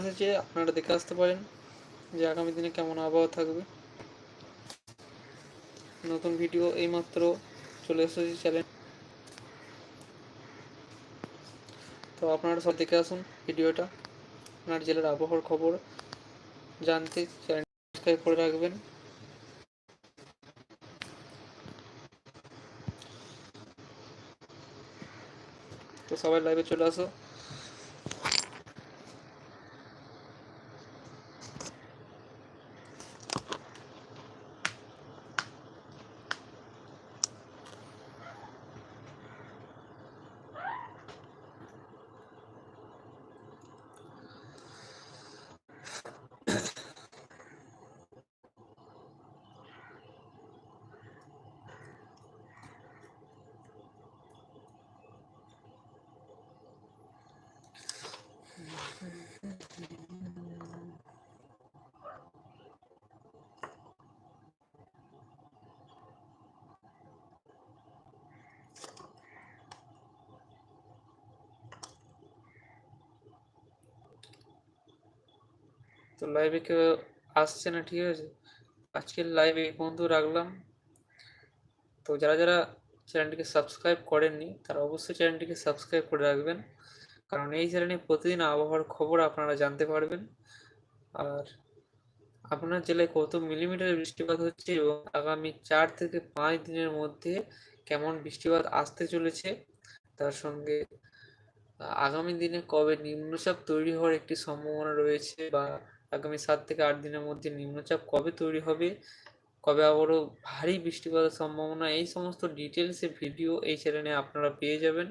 যে আপনারা দেখে আসতে পারেন যে আগামী দিনে কেমন আবহাওয়া থাকবে। নতুন ভিডিও এইমাত্র চলে এসেছে চ্যানেল তো আপনারা সব দেখে আসুন ভিডিওটা। আপনার জেলার আবহাওয়ার খবর জানতে চ্যানেল সাবস্ক্রাইব করে রাখবেন। তো সবাই লাইভে চলে আসো। তো লাইভে কেউ আসছে না, ঠিক আছে? আজকের লাইভ এই পর্যন্ত রাখলাম। তো যারা যারা চ্যানেলটিকে সাবস্ক্রাইব করেননি, তারা অবশ্যই চ্যানেলটিকে সাবস্ক্রাইব করে রাখবেন। কারণ এই চ্যানেলে প্রতিদিন আবহাওয়ার খবর আপনারা জানতে পারবেন। আর আপনার জেলায় কত মিলিমিটার বৃষ্টিপাত হচ্ছে এবং আগামী চার থেকে পাঁচ দিনের মধ্যে কেমন বৃষ্টিপাত আসতে চলেছে? তার সঙ্গে আগামী দিনে কবে নিম্নচাপ তৈরি হওয়ার একটি সম্ভাবনা রয়েছে বা আগামী সাত থেকে আট দিনের মধ্যে নিম্নচাপ কবে তৈরি হবে, কবে আবারও ভারী বৃষ্টিপাতের সম্ভাবনা, এই সমস্ত ডিটেলসে ভিডিও এই চ্যানেলে আপনারা পেয়ে যাবেন।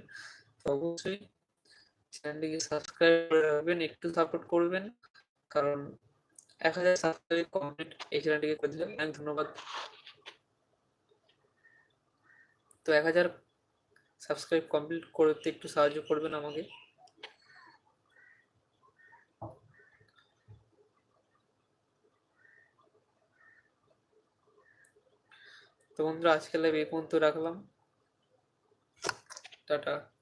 তো অবশ্যই চ্যানেলটিকে সাবস্ক্রাইব করে রাখবেন, একটু সাপোর্ট করবেন। কারণ এক হাজার সাবস্ক্রাইব কমপ্লিট এই চ্যানেলটিকে করে দিলেন। অনেক ধন্যবাদ। তো এক হাজার সাবস্ক্রাইব কমপ্লিট করতে একটু সাহায্য করবেন আমাকে। তো বন্ধুরা আজকে লাইভ এই পর্যন্ত রাখলাম। টাটা।